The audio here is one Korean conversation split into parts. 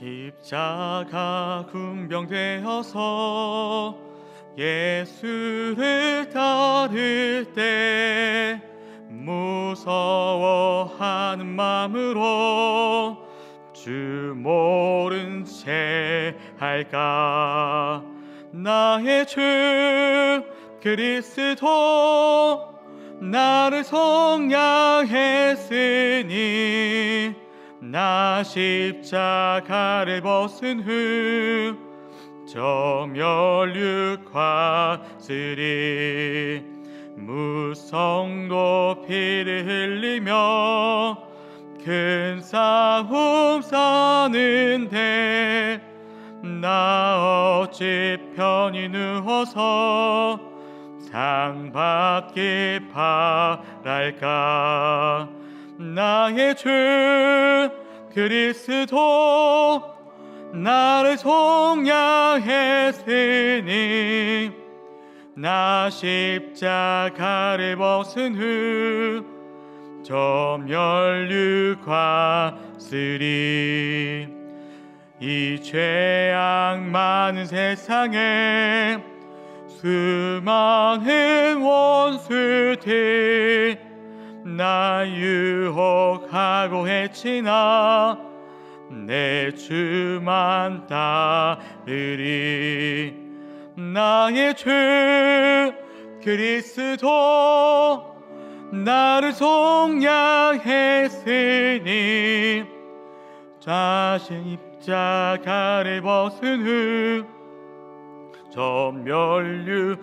십자가 군병되어서 예수를 따를 때 무서워하는 마음으로 주 모른 채 할까? 나의 주 그리스도 나를 성량했으니 나 십자가를 벗은 후 저멸육화 쓰리 무성 도 피를 흘리며 큰 싸움 사는데 나 어찌 편히 누워서 상 받기 바랄까? 나의 주 그리스도 나를 속량했으니 나 십자가를 벗은 후 점멸육화 쓰리. 이 죄악 많은 세상에 수많은 원수들 나 유혹하고 해치나 내 주만 따르리. 나의 주 그리스도 나를 속량했으니 자신 입자가를 벗은 후 전멸류관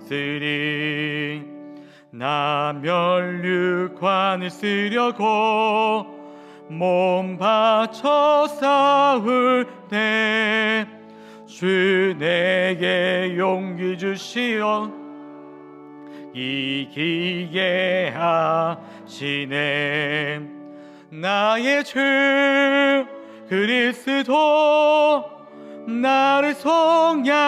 쓰리 나 멸류관을 쓰려고 몸 바쳐 싸울 때 주 내게 용기 주시어 이기게 하시네. 나의 주 그리스도 나를 속량했으니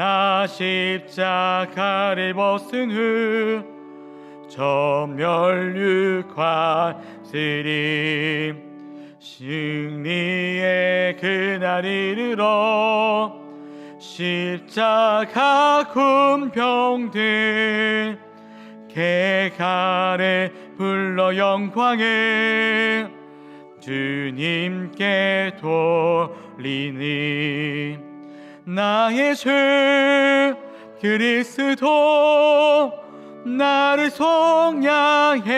나 십자가를 벗은 후 전멸육화 쓰리 승리의 그날 이르러 십자가 군병들 개가래 불러 영광에 주님께 돌리니 나의 주 그리스도 나를 속량했으니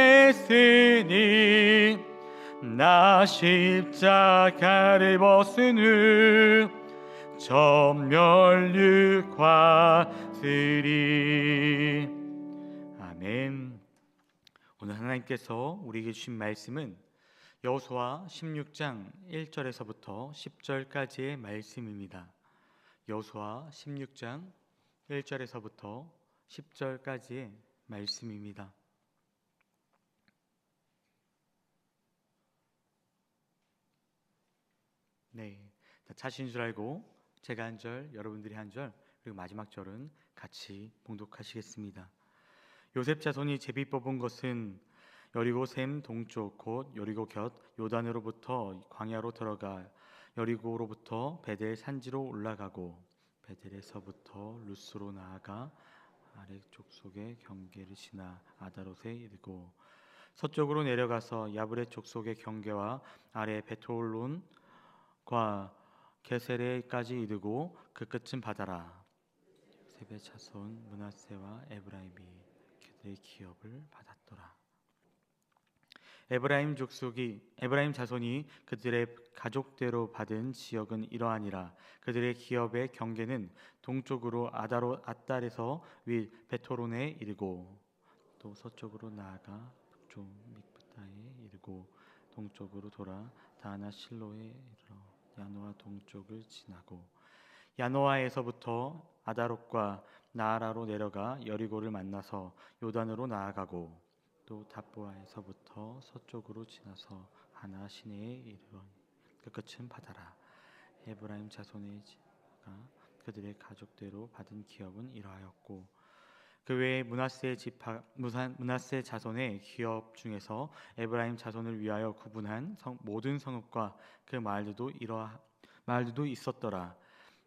나 십자가를 벗은 후 전멸육화쓰리 아멘. 오늘 하나님께서 우리에게 주신 말씀은 여호수아 16장 1절에서부터 10절까지의 말씀입니다 여호수아 16장 1절에서부터 10절까지의 말씀입니다 네. 자신 줄 알고 제가 한 절, 여러분들이 한 절, 그리고 마지막 절은 같이 봉독하시겠습니다. 요셉 자손이 제비 뽑은 것은 여리고 샘 동쪽 곧 여리고 곁 요단으로부터 광야로 들어가 여리고로부터 베델 산지로 올라가고 베델에서부터 루스로 나아가 아래쪽 속의 경계를 지나 아다롯에 이르고 서쪽으로 내려가서 야브레 족속의 경계와 아래 베톨론과 게세레까지 이르고 그 끝은 바다라. 세베 차손 문하세와 에브라임이 그들의 기업을 받았더라. 에브라임 족속이 에브라임 자손이 그들의 가족대로 받은 지역은 이러하니라. 그들의 기업의 경계는 동쪽으로 아다로 아달에서 위 베토론에 이르고 또 서쪽으로 나아가 북쪽 믹부타에 이르고 동쪽으로 돌아 다나 실로에 이르러 야노아 동쪽을 지나고 야노아에서부터 아다롯과 나아라로 내려가 여리고를 만나서 요단으로 나아가고 또 답보아에서부터 서쪽으로 지나서 하나 시내에 이르러 그 끝은 바다라 에브라임 자손의 지가 그들의 가족대로 받은 기업은 이러하였고 그 외에 문하세 지파 문하세 자손의 기업 중에서 에브라임 자손을 위하여 구분한 성, 모든 성읍과 그 마을들도 이러 마을들도 있었더라.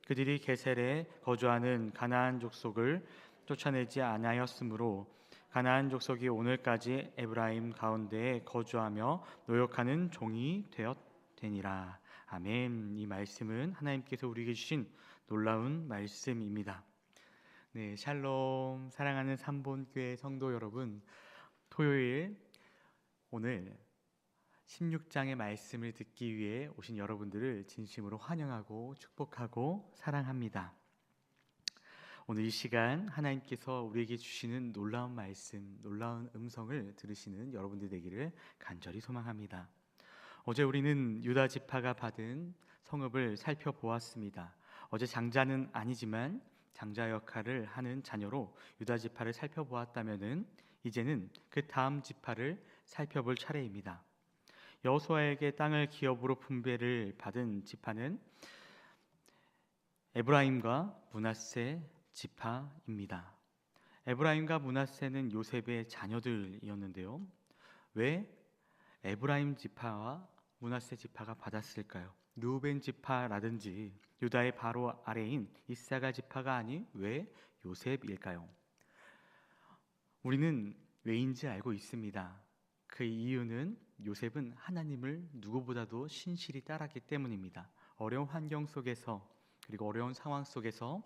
그들이 게셀에 거주하는 가나안 족속을 쫓아내지 아니하였으므로 가나안 족속이 오늘까지 에브라임 가운데에 거주하며 노역하는 종이 되었되니라. 아멘. 이 말씀은 하나님께서 우리에게 주신 놀라운 말씀입니다. 네, 샬롬 사랑하는 삼본교회 성도 여러분. 토요일 오늘 16장의 말씀을 듣기 위해 오신 여러분들을 진심으로 환영하고 축복하고 사랑합니다. 오늘 이 시간 하나님께서 우리에게 주시는 놀라운 말씀, 놀라운 음성을 들으시는 여러분들 되기를 간절히 소망합니다. 어제 우리는 유다 지파가 받은 성읍을 살펴보았습니다. 어제 장자는 아니지만 장자 역할을 하는 자녀로 유다 지파를 살펴보았다면은 이제는 그 다음 지파를 살펴볼 차례입니다. 여호수아에게 땅을 기업으로 분배를 받은 지파는 에브라임과 문하세 지파입니다. 에브라임과 문하세는 요셉의 자녀들이었는데요. 왜 에브라임 지파와 문하세 지파가 받았을까요? 누벤 지파라든지 유다의 바로 아래인 이사가 지파가 아닌 왜 요셉일까요? 우리는 왜인지 알고 있습니다. 그 이유는 요셉은 하나님을 누구보다도 신실히 따랐기 때문입니다. 어려운 환경 속에서 그리고 어려운 상황 속에서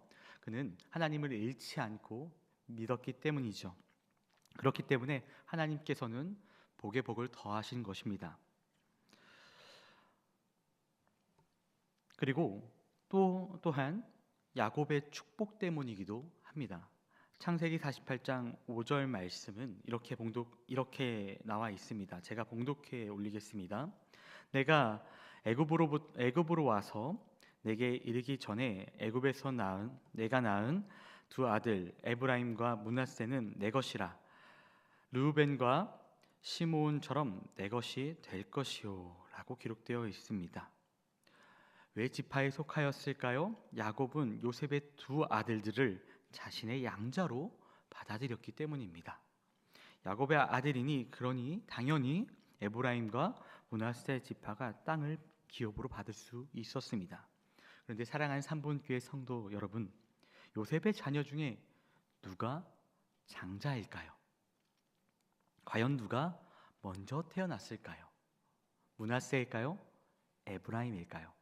그는 하나님을 잃지 않고 믿었기 때문이죠. 그렇기 때문에 하나님께서는 복의 복을 더하신 것입니다. 그리고 또 또한 야곱의 축복 때문이기도 합니다. 창세기 48장 5절 말씀은 이렇게 봉독 이렇게 나와 있습니다. 제가 봉독해 올리겠습니다. 내가 애굽으로 애굽으로 와서 내게 이르기 전에 애굽에서 낳은 내가 낳은 두 아들 에브라임과 문하세는 내 것이라 르우벤과 시므온처럼 내 것이 될 것이요라고 기록되어 있습니다. 왜 지파에 속하였을까요? 야곱은 요셉의 두 아들들을 자신의 양자로 받아들였기 때문입니다. 야곱의 아들이니 그러니 당연히 에브라임과 문하세 지파가 땅을 기업으로 받을 수 있었습니다. 그런데 사랑하는 삼본교회 성도 여러분, 요셉의 자녀 중에 누가 장자일까요? 과연 누가 먼저 태어났을까요? 문하세일까요? 에브라임일까요?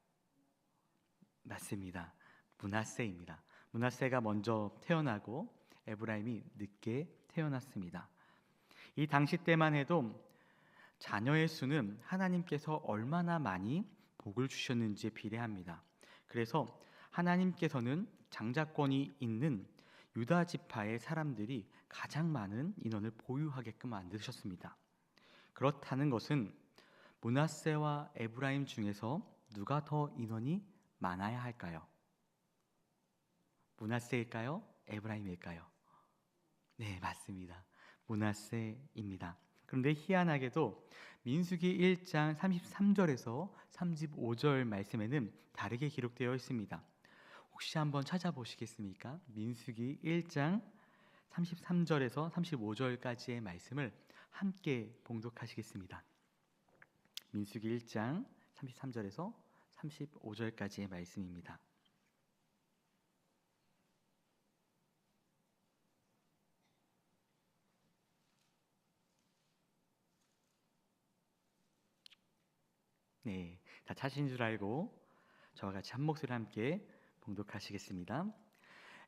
맞습니다. 문하세입니다. 문하세가 먼저 태어나고 에브라임이 늦게 태어났습니다. 이 당시 때만 해도 자녀의 수는 하나님께서 얼마나 많이 복을 주셨는지에 비례합니다. 그래서 하나님께서는 장자권이 있는 유다 지파의 사람들이 가장 많은 인원을 보유하게끔 만드셨습니다. 그렇다는 것은 문하세와 에브라임 중에서 누가 더 인원이 많아야 할까요? 문하세일까요? 에브라임일까요? 네, 맞습니다. 문하세입니다. 그런데 희한하게도 민수기 1장 33절에서 35절 말씀에는 다르게 기록되어 있습니다. 혹시 한번 찾아보시겠습니까? 민수기 1장 33절에서 35절까지의 말씀을 함께 봉독하시겠습니다. 민수기 1장 33절에서 35절까지의 말씀입니다. 네, 다 차신 줄 알고 저와 같이 한 목소리 함께 봉독하시겠습니다.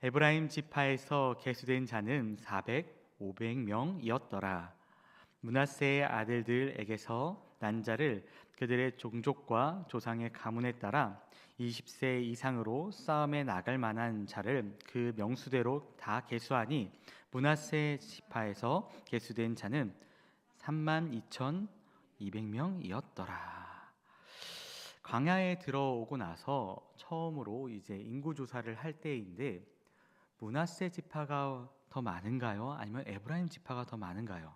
에브라임 지파에서 계수된 자는 400, 500명이었더라. 문하세의 아들들에게서 난 자를 그들의 종족과 조상의 가문에 따라 20세 이상으로 싸움에 나갈 만한 자를 그 명수대로 다 계수하니 문하세 지파에서 계수된 자는 3만 2,200명이었더라. 광야에 들어오고 나서 처음으로 이제 인구 조사를 할 때인데 문하세 지파가 더 많은가요? 아니면 에브라임 지파가 더 많은가요?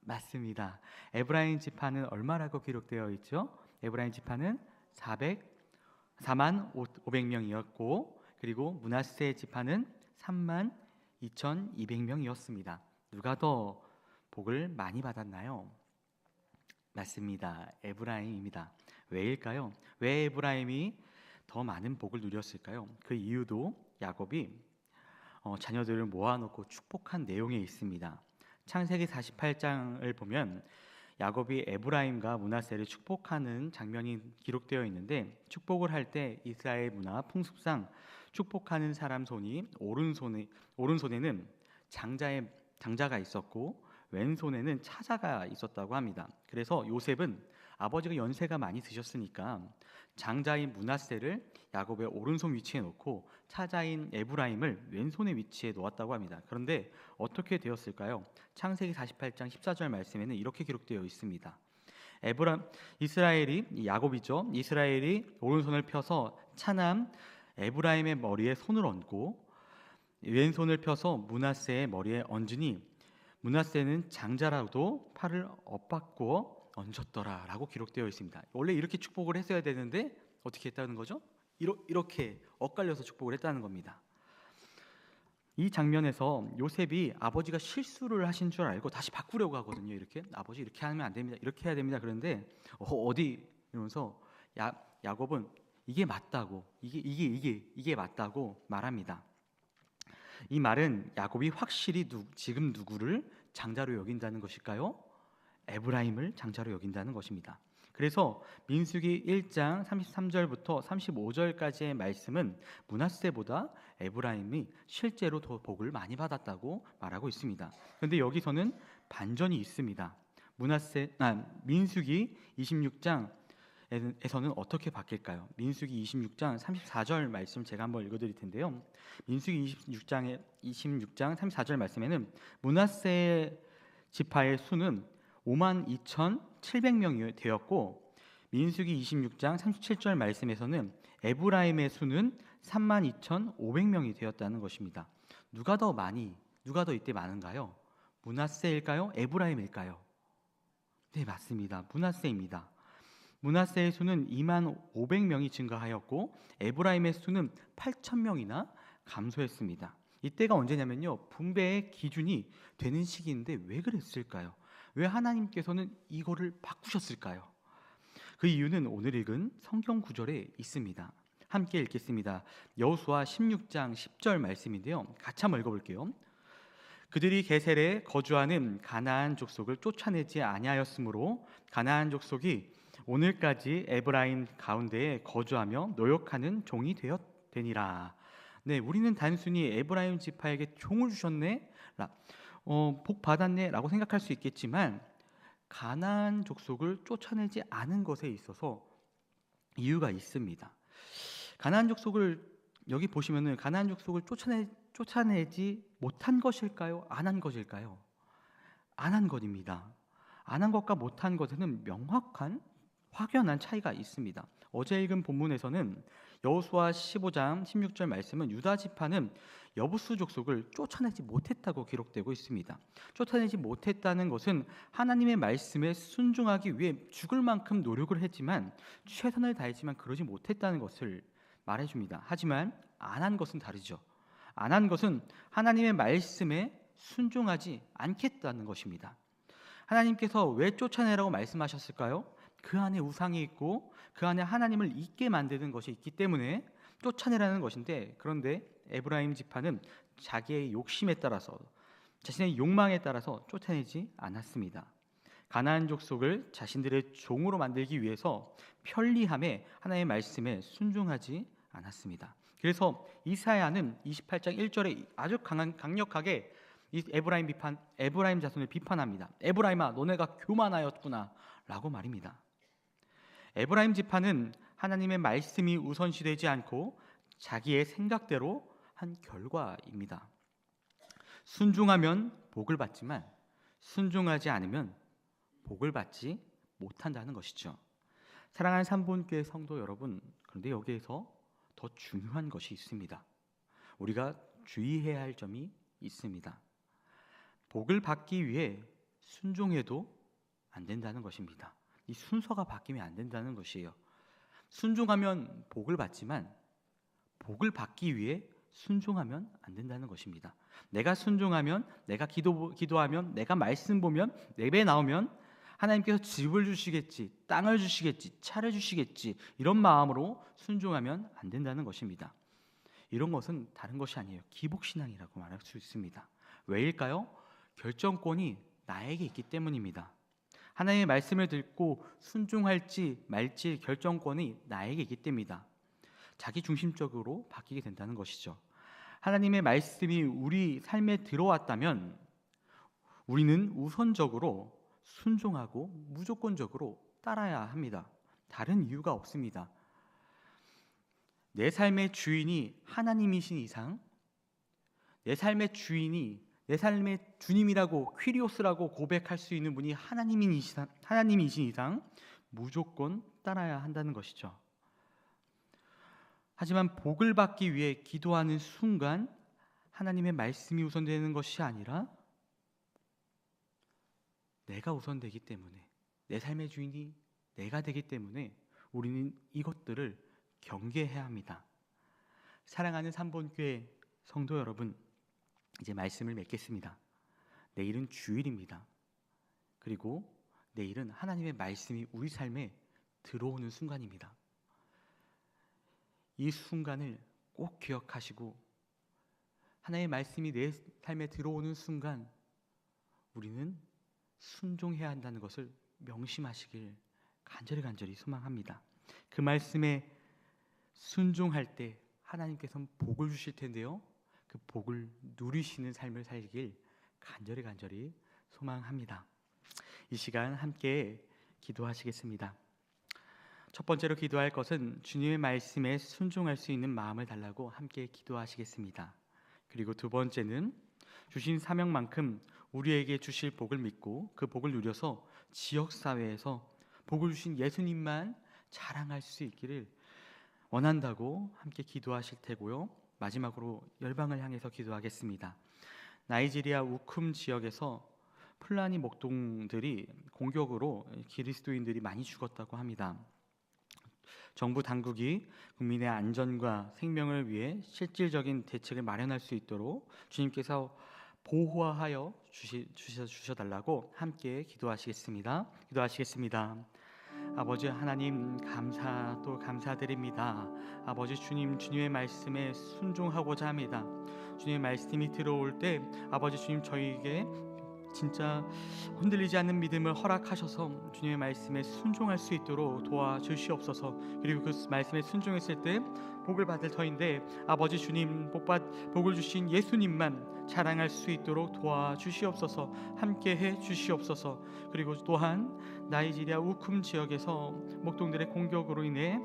맞습니다. 에브라임 지파는 얼마라고 기록되어 있죠? 에브라임 지파는 400 4만 500명이었고 그리고 문하세 지파는 3만 2,200명이었습니다. 누가 더 복을 많이 받았나요? 맞습니다. 에브라임입니다. 왜일까요? 왜 에브라임이 더 많은 복을 누렸을까요? 그 이유도 야곱이 어, 자녀들을 모아놓고 축복한 내용에 있습니다. 창세기 48장을 보면 야곱이 에브라임과 문하세를 축복하는 장면이 기록되어 있는데 축복을 할 때 이스라엘 문화 풍습상 축복하는 사람 손이 오른손에 오른손에는 장자의 장자가 있었고 왼손에는 차자가 있었다고 합니다. 그래서 요셉은 아버지가 연세가 많이 드셨으니까 장자인 문하세를 야곱의 오른손 위치에 놓고 차자인 에브라임을 왼손에 위치에 놓았다고 합니다. 그런데 어떻게 되었을까요? 창세기 48장 14절 말씀에는 이렇게 기록되어 있습니다. 에브라 이스라엘이 야곱이죠. 이스라엘이 오른손을 펴서 차남 에브라임의 머리에 손을 얹고 왼손을 펴서 문하세의 머리에 얹으니 문하세는 장자라도 팔을 엇바꾸어 얹었더라라고 기록되어 있습니다. 원래 이렇게 축복을 했어야 되는데 어떻게 했다는 거죠? 이렇게 엇갈려서 축복을 했다는 겁니다. 이 장면에서 요셉이 아버지가 실수를 하신 줄 알고 다시 바꾸려고 하거든요. 이렇게 아버지 이렇게 하면 안 됩니다. 이렇게 해야 됩니다. 그런데 어, 디 이러면서 야, 야곱은 이게 맞다고 이게 이게 이게 이게 맞다고 말합니다. 이 말은 야곱이 확실히 누, 지금 누구를 장자로 여긴다는 것일까요? 에브라임을 장자로 여긴다는 것입니다. 그래서 민수기 1장 33절부터 35절까지의 말씀은 문하세보다 에브라임이 실제로 더 복을 많이 받았다고 말하고 있습니다. 그런데 여기서는 반전이 있습니다. 문하세 아, 민수기 26장 에서는 어떻게 바뀔까요? 민수기 26장 34절 말씀 제가 한번 읽어드릴 텐데요. 민수기 26장에 26장 34절 말씀에는 문하세 지파의 수는 5만 2,700명이 되었고 민수기 26장 37절 말씀에서는 에브라임의 수는 3만 2,500명이 되었다는 것입니다. 누가 더 많이 누가 더 이때 많은가요? 문하세일까요? 에브라임일까요? 네, 맞습니다. 문하세입니다. 문하세의 수는 2만 500명이 증가하였고 에브라임의 수는 8천 명이나 감소했습니다. 이때가 언제냐면요. 분배의 기준이 되는 시기인데 왜 그랬을까요? 왜 하나님께서는 이거를 바꾸셨을까요? 그 이유는 오늘 읽은 성경 구절에 있습니다. 함께 읽겠습니다. 여호수아 16장 10절 말씀인데요. 같이 한번 읽어볼게요. 그들이 게셀에 거주하는 가나안 족속을 쫓아내지 아니하였으므로 가나안 족속이 오늘까지 에브라임 가운데에 거주하며 노역하는 종이 되었되니라. 네, 우리는 단순히 에브라임 지파에게 종을 주셨네. 어, 복 받았네라고 생각할 수 있겠지만 가나안 족속을 쫓아내지 않은 것에 있어서 이유가 있습니다. 가나안 족속을 여기 보시면은 가나안 족속을 쫓아내 쫓아내지 못한 것일까요? 안 한 것일까요? 안 한 것입니다. 안 한 것과 못한 것에는 명확한 확연한 차이가 있습니다. 어제 읽은 본문에서는 여호수아 15장 16절 말씀은 유다 지파는 여부수 족속을 쫓아내지 못했다고 기록되고 있습니다. 쫓아내지 못했다는 것은 하나님의 말씀에 순종하기 위해 죽을 만큼 노력을 했지만 최선을 다했지만 그러지 못했다는 것을 말해 줍니다. 하지만 안 한 것은 다르죠. 안 한 것은 하나님의 말씀에 순종하지 않겠다는 것입니다. 하나님께서 왜 쫓아내라고 말씀하셨을까요? 그 안에 우상이 있고 그 안에 하나님을 잊게 만드는 것이 있기 때문에 쫓아내라는 것인데 그런데 에브라임 지파는 자기의 욕심에 따라서 자신의 욕망에 따라서 쫓아내지 않았습니다. 가나안 족속을 자신들의 종으로 만들기 위해서 편리함에 하나님의 말씀에 순종하지 않았습니다. 그래서 이사야는 28장 1절에 아주 강한 강력하게 이 에브라임 비판 에브라임 자손을 비판합니다. 에브라임아 너네가 교만하였구나라고 말입니다. 에브라임 지파는 하나님의 말씀이 우선시되지 않고 자기의 생각대로 한 결과입니다. 순종하면 복을 받지만 순종하지 않으면 복을 받지 못한다는 것이죠. 사랑하는 삼본교회 성도 여러분, 그런데 여기에서 더 중요한 것이 있습니다. 우리가 주의해야 할 점이 있습니다. 복을 받기 위해 순종해도 안 된다는 것입니다. 이 순서가 바뀌면 안 된다는 것이에요. 순종하면 복을 받지만 복을 받기 위해 순종하면 안 된다는 것입니다. 내가 순종하면 내가 기도 기도하면 내가 말씀 보면 예배 나오면 하나님께서 집을 주시겠지, 땅을 주시겠지, 차를 주시겠지 이런 마음으로 순종하면 안 된다는 것입니다. 이런 것은 다른 것이 아니에요. 기복 신앙이라고 말할 수 있습니다. 왜일까요? 결정권이 나에게 있기 때문입니다. 하나님의 말씀을 듣고 순종할지 말지 결정권이 나에게 있기 때문이다. 자기 중심적으로 바뀌게 된다는 것이죠. 하나님의 말씀이 우리 삶에 들어왔다면 우리는 우선적으로 순종하고 무조건적으로 따라야 합니다. 다른 이유가 없습니다. 내 삶의 주인이 하나님이신 이상, 내 삶의 주인이 내 삶의 주님이라고 퀴리오스라고 고백할 수 있는 분이 하나님이신, 하나님이신 이상 무조건 따라야 한다는 것이죠. 하지만 복을 받기 위해 기도하는 순간 하나님의 말씀이 우선되는 것이 아니라 내가 우선되기 때문에 내 삶의 주인이 내가 되기 때문에 우리는 이것들을 경계해야 합니다. 사랑하는 삼본교회 성도 여러분, 이제 말씀을 맺겠습니다. 내일은 주일입니다. 그리고 내일은 하나님의 말씀이 우리 삶에 들어오는 순간입니다. 이 순간을 꼭 기억하시고 하나님의 말씀이 내 삶에 들어오는 순간 우리는 순종해야 한다는 것을 명심하시길 간절히 간절히 소망합니다. 그 말씀에 순종할 때 하나님께서는 복을 주실 텐데요. 그 복을 누리시는 삶을 살길 간절히 간절히 소망합니다. 이 시간 함께 기도하시겠습니다. 첫 번째로 기도할 것은 주님의 말씀에 순종할 수 있는 마음을 달라고 함께 기도하시겠습니다. 그리고 두 번째는 주신 사명만큼 우리에게 주실 복을 믿고 그 복을 누려서 지역 사회에서 복을 주신 예수님만 자랑할 수 있기를 원한다고 함께 기도하실 테고요. 마지막으로 열방을 향해서 기도하겠습니다. 나이지리아 우쿰 지역에서 플라니 목동들이 공격으로 그리스도인들이 많이 죽었다고 합니다. 정부 당국이 국민의 안전과 생명을 위해 실질적인 대책을 마련할 수 있도록 주님께서 보호하여 주시, 주셔, 주셔달라고 함께 기도하시겠습니다. 기도하시겠습니다. 아버지 하나님 감사 또 감사드립니다. 아버지 주님 주님의 말씀에 순종하고자 합니다. 주님의 말씀이 들어올 때 아버지 주님 저희에게 진짜 흔들리지 않는 믿음을 허락하셔서 주님의 말씀에 순종할 수 있도록 도와주시옵소서. 그리고 그 말씀에 순종했을 때 복을 받을 터인데 아버지 주님 복받 복을 주신 예수님만 자랑할 수 있도록 도와주시옵소서. 함께 해 주시옵소서. 그리고 또한 나이지리아 우쿰 지역에서 목동들의 공격으로 인해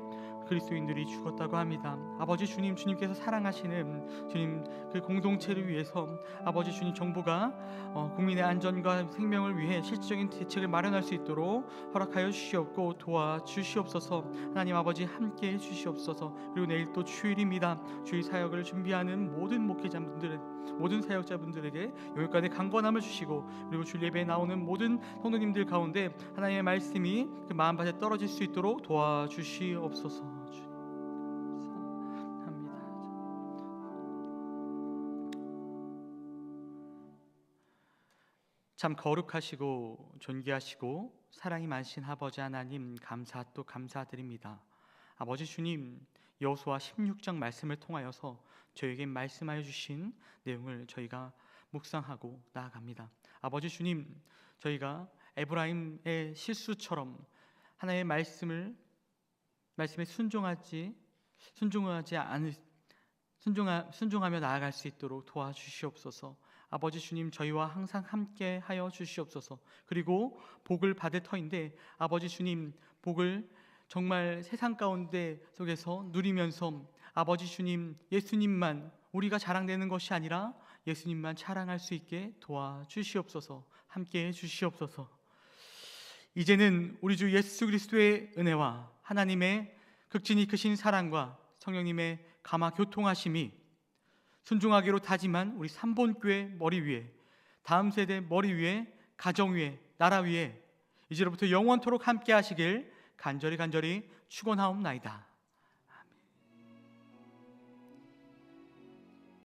그리스도인들이 죽었다고 합니다. 아버지 주님 주님께서 사랑하시는 주님 그 공동체를 위해서 아버지 주님 정부가 어, 국민의 안전과 생명을 위해 실질적인 대책을 마련할 수 있도록 허락하여 주시옵고 도와 주시옵소서. 하나님 아버지 함께 해 주시옵소서. 그리고 내일 또 주일입니다. 주일 사역을 준비하는 모든 목회자분들 모든 사역자분들에게 여기까지 강건함을 주시고 그리고 주 예배에 나오는 모든 성도님들 가운데 하나님의 말씀이 그 마음밭에 떨어질 수 있도록 도와주시옵소서. 참 거룩하시고 존귀하시고 사랑이 많으신 아버지 하나님 감사 또 감사드립니다. 아버지 주님 여호수아 16장 말씀을 통하여서 저에게 말씀하여 주신 내용을 저희가 묵상하고 나아갑니다. 아버지 주님 저희가 에브라임의 실수처럼 하나님의 말씀을 말씀에 순종하지 순종하지 않을 순종하, 순종하며 나아갈 수 있도록 도와주시옵소서. 아버지 주님 저희와 항상 함께 하여 주시옵소서. 그리고 복을 받을 터인데 아버지 주님 복을 정말 세상 가운데 속에서 누리면서 아버지 주님 예수님만 우리가 자랑되는 것이 아니라 예수님만 자랑할 수 있게 도와주시옵소서. 함께 해 주시옵소서. 이제는 우리 주 예수 그리스도의 은혜와 하나님의 극진히 크신 사랑과 성령님의 감화 교통하심이 순종하기로 다짐한 우리 삼본교회 머리 위에 다음 세대 머리 위에 가정 위에 나라 위에 이제로부터 영원토록 함께 하시길 간절히 간절히 축원하옵나이다.